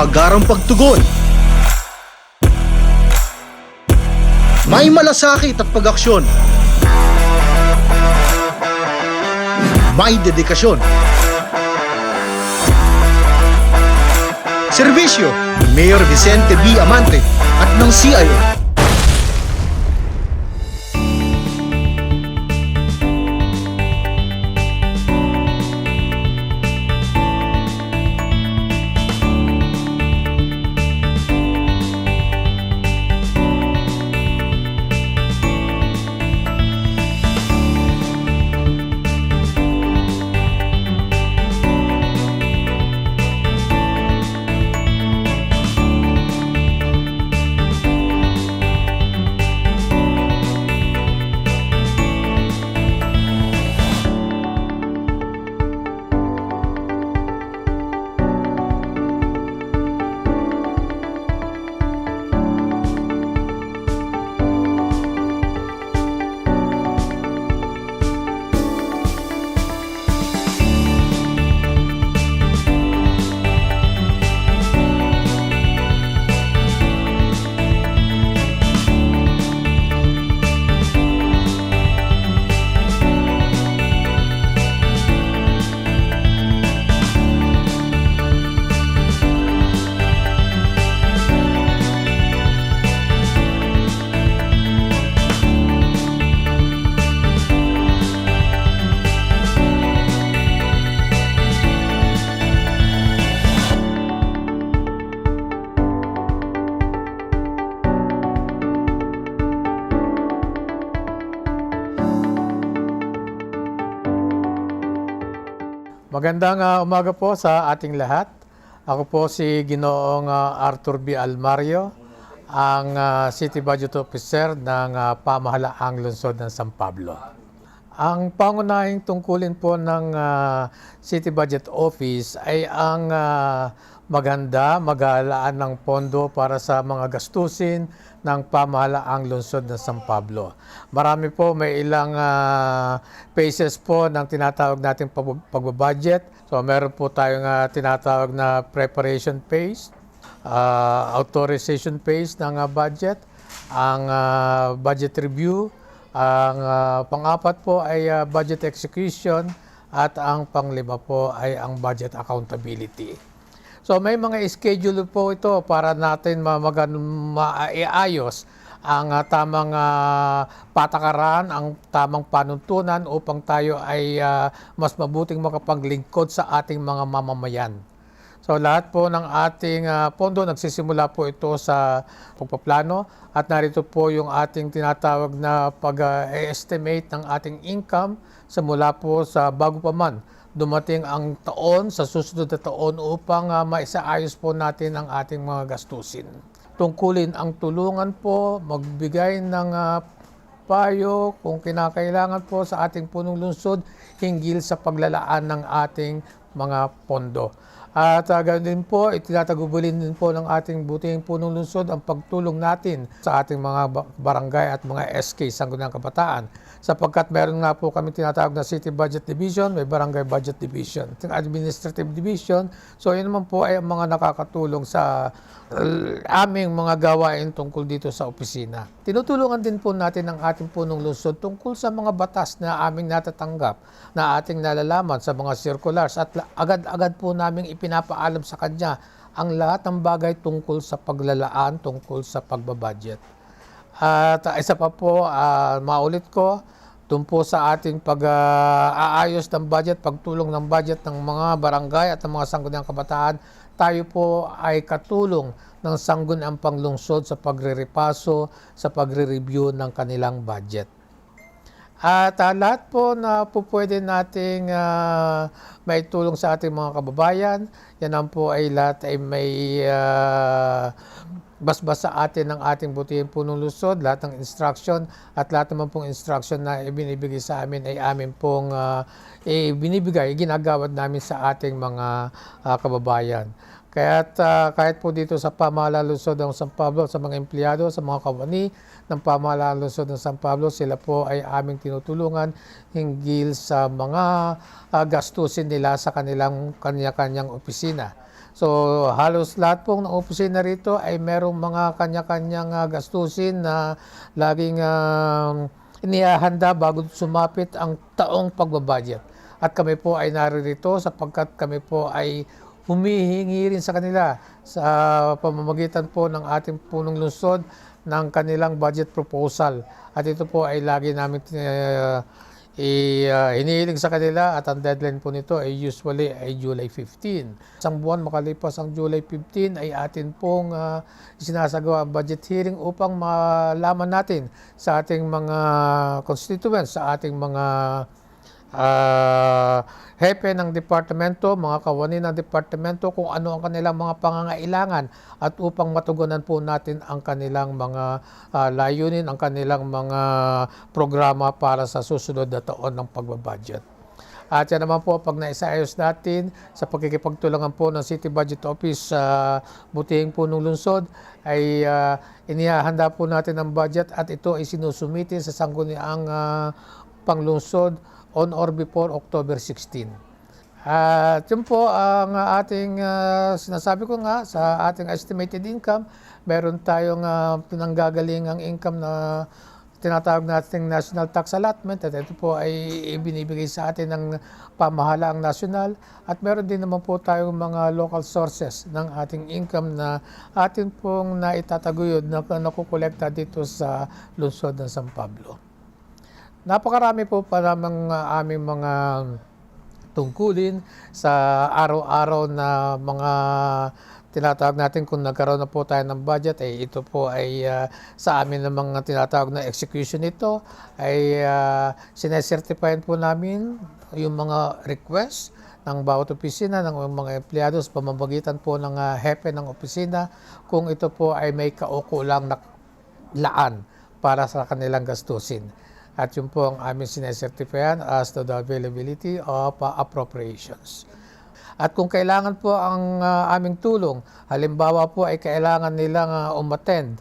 agarang pagtugon. May malasakit at pag-aksyon. May dedikasyon. Serbisyo ni Mayor Vicente B. Amante at ng CIO. Magandang ah, umaga po sa ating lahat. Ako po si Ginoong ah, Arthur B. Almario, ang ah, City Budget Officer ng ah, Pamahalaang Lungsod ng San Pablo. Ang pangunahing tungkulin po ng ah, City Budget Office ay ang ah, maganda, magalaan ng pondo para sa mga gastusin ng pamahalaang lungsod ng San Pablo. Marami po, may ilang ah, phases po ng tinatawag nating pag- pagbabudget. So meron po tayong ah, tinatawag na preparation phase, ah, authorization phase ng ah, budget, ang ah, budget review, ang ah, pang-apat po ay ah, budget execution, at ang panglima po ay ang budget accountability. So may mga schedule po ito para natin ma- magan- maiayos ang ah, tamang ah, patakaran, ang tamang panuntunan upang tayo ay ah, mas mabuting makapaglingkod sa ating mga mamamayan. So lahat po ng ating ah, pondo nagsisimula po ito sa pagpaplano at narito po yung ating tinatawag na pag-estimate ng ating income sa mula po sa bago pa man dumating ang taon sa susunod na taon upang uh, maisaayos po natin ang ating mga gastusin. Tungkulin ang tulungan po, magbigay ng ah, payo kung kinakailangan po sa ating punong lungsod hinggil sa paglalaan ng ating mga pondo. At uh, ganoon din po, itinatagubulin din po ng ating buting punong lungsod ang pagtulong natin sa ating mga ba- barangay at mga SK, Sangguniang Kabataan. Sapagkat meron nga po kami tinatawag na City Budget Division, may Barangay Budget Division, Administrative Division. So yun naman po ay ang mga nakakatulong sa uh, aming mga gawain tungkol dito sa opisina. Tinutulungan din po natin ang ating punong lungsod tungkol sa mga batas na aming natatanggap, na ating nalalaman sa mga circulars at agad-agad po naming ipinapaalam sa kanya ang lahat ng bagay tungkol sa paglalaan, tungkol sa pagbabudget. At uh, isa pa po, ah, maulit ko, po sa ating pag-aayos ng budget, pagtulong ng budget ng mga barangay at ng mga sangguniang kabataan, tayo po ay katulong ng sangguniang panglungsod sa pagre-repaso, sa pagre-review ng kanilang budget. At ah, lahat po na po pwede nating ah, may tulong sa ating mga kababayan, yan ang po ay lahat ay may ah, basbas sa atin ng ating butihin punong lusod, lahat ng instruction at lahat naman pong instruction na ibinibigay sa amin ay amin pong ah, ibinibigay, ginagawad namin sa ating mga ah, kababayan. Kaya't ah, kahit po dito sa pamahalaan lungsod ng San Pablo, sa mga empleyado, sa mga kawani ng pamahalaan lungsod ng San Pablo, sila po ay aming tinutulungan hinggil sa mga ah, gastusin nila sa kanilang kanya-kanyang opisina. So halos lahat pong ng opisina rito ay merong mga kanya-kanyang ah, gastusin na laging ah, inihahanda bago sumapit ang taong pagbabudget. At kami po ay naririto sapagkat kami po ay humihingi rin sa kanila sa pamamagitan po ng ating punong lungsod ng kanilang budget proposal. At ito po ay lagi namin uh, i, uh, hinihiling sa kanila at ang deadline po nito ay usually ay July 15. Isang buwan makalipas ang July 15 ay atin pong uh, sinasagawa ang budget hearing upang malaman natin sa ating mga constituents, sa ating mga ah hepe ng departamento, mga kawani ng departamento kung ano ang kanilang mga pangangailangan at upang matugunan po natin ang kanilang mga ah, layunin, ang kanilang mga programa para sa susunod na taon ng pagbabudget. At yan naman po pag naisaayos natin sa pagkikipagtulungan po ng City Budget Office sa butihing punong lungsod ay ah, inihahanda po natin ang budget at ito ay sinusumite sa sangguniang uh, panglungsod on or before October 16. At yun po ang ating ah, sinasabi ko nga sa ating estimated income, meron tayong uh, pinanggagalingang income na tinatawag nating national tax allotment at ito po ay ibinibigay sa atin ng pamahalaang nasyonal at meron din naman po tayong mga local sources ng ating income na atin pong naitataguyod na nakukolekta dito sa lungsod ng San Pablo. Napakarami po pa namang uh, aming mga tungkulin sa araw-araw na mga tinatawag natin kung nagkaroon na po tayo ng budget ay ito po ay uh, sa amin ng mga tinatawag na execution nito ay uh, sinesertifyan po namin yung mga request ng bawat opisina ng mga empleyado sa pamamagitan po ng uh, hepe ng opisina kung ito po ay may kaukulang na laan para sa kanilang gastusin. At yun po ang aming sinesertifyan as to the availability of uh, appropriations. At kung kailangan po ang uh, aming tulong, halimbawa po ay kailangan nilang uh, umattend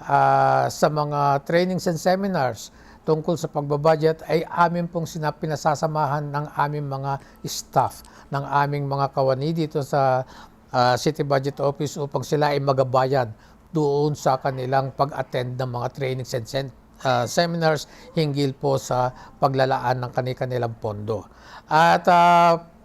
uh, sa mga trainings and seminars tungkol sa pagbabudget ay amin pong pinasasamahan ng aming mga staff, ng aming mga kawani dito sa uh, City Budget Office upang sila ay magabayan doon sa kanilang pag-attend ng mga trainings and sen- uh, seminars hinggil po sa paglalaan ng kanilang pondo. At uh,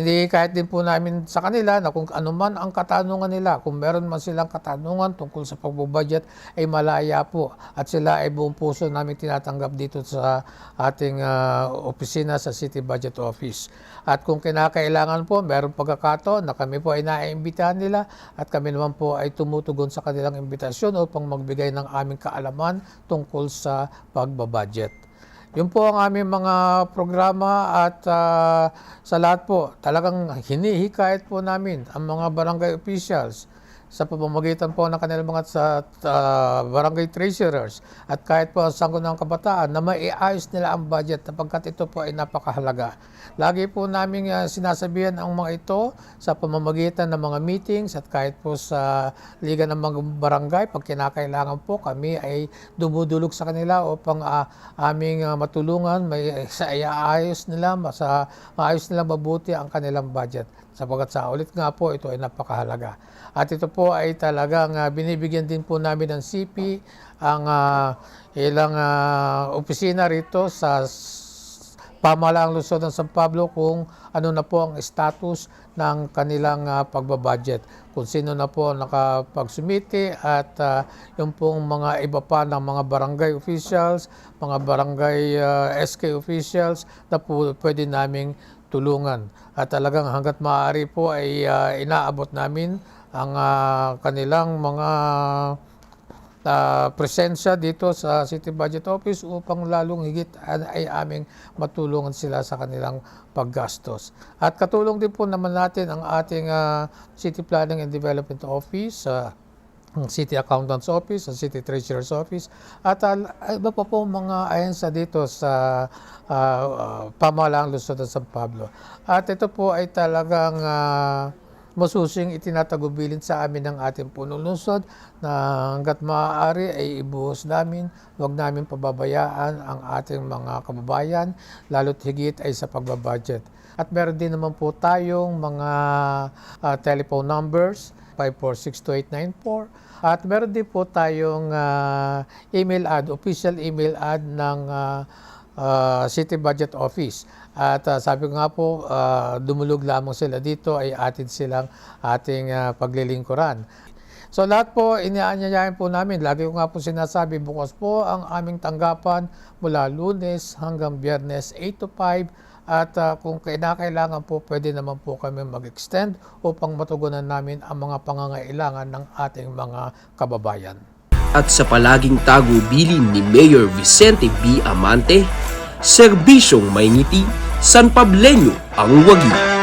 hindi kahit din po namin sa kanila na kung ano man ang katanungan nila, kung meron man silang katanungan tungkol sa pagbubudget ay malaya po at sila ay buong puso namin tinatanggap dito sa ating uh, opisina sa City Budget Office. At kung kinakailangan po, meron pagkakataon na kami po ay naiimbitahan nila at kami naman po ay tumutugon sa kanilang imbitasyon upang magbigay ng aming kaalaman tungkol sa pagbabudget. Yun po ang aming mga programa at uh, sa lahat po, talagang hinihikayat po namin ang mga barangay officials sa pamamagitan po ng kanilang mga sa, uh, barangay treasurers at kahit po ang sangko ng kabataan na maiayos nila ang budget sapagkat ito po ay napakahalaga. Lagi po namin uh, sinasabihan ang mga ito sa pamamagitan ng mga meetings at kahit po sa liga ng mga barangay pag kinakailangan po kami ay dumudulog sa kanila upang uh, aming uh, matulungan may sa iayos nila sa maayos nila mabuti ang kanilang budget sapagkat sa ulit nga po ito ay napakahalaga. At ito po ay talagang uh, binibigyan din po namin ng CP ang uh, ilang uh, opisina rito sa pamalaang lungsod ng San Pablo kung ano na po ang status ng kanilang uh, pagbabudget. Kung sino na po nakapagsumite at uh, yung pong mga iba pa ng mga barangay officials, mga barangay uh, SK officials na po pwede naming tulungan. At talagang hanggat maaari po ay uh, inaabot namin ang uh, kanilang mga uh, presensya dito sa City Budget Office upang lalong higit ay aming matulungan sila sa kanilang paggastos. At katulong din po naman natin ang ating uh, City Planning and Development Office, uh, City Accountant's Office, ang City Treasurer's Office, at uh, iba pa po mga ahensa dito sa uh, uh, pamalaang Luzon ng San Pablo. At ito po ay talagang uh, masusing itinatagubilin sa amin ng ating punong lungsod na hanggat maaari ay ibuhos namin, huwag namin pababayaan ang ating mga kababayan, lalo't higit ay sa pagbabudget. At meron din naman po tayong mga ah, telephone numbers, 5462894. At meron din po tayong ah, email ad, official email ad ng ah, ah, City Budget Office. At ah, sabi ko nga po, ah, dumulog lamang sila dito ay atin silang ating ah, paglilingkuran. So lahat po, inianyayahan po namin. Lagi ko nga po sinasabi, bukas po ang aming tanggapan mula lunes hanggang biyernes 8 to 5. At ah, kung kailangan po, pwede naman po kami mag-extend upang matugunan namin ang mga pangangailangan ng ating mga kababayan. At sa palaging tagubilin ni Mayor Vicente B. Amante, serbisyong may ngiti, San Pableño ang wagi.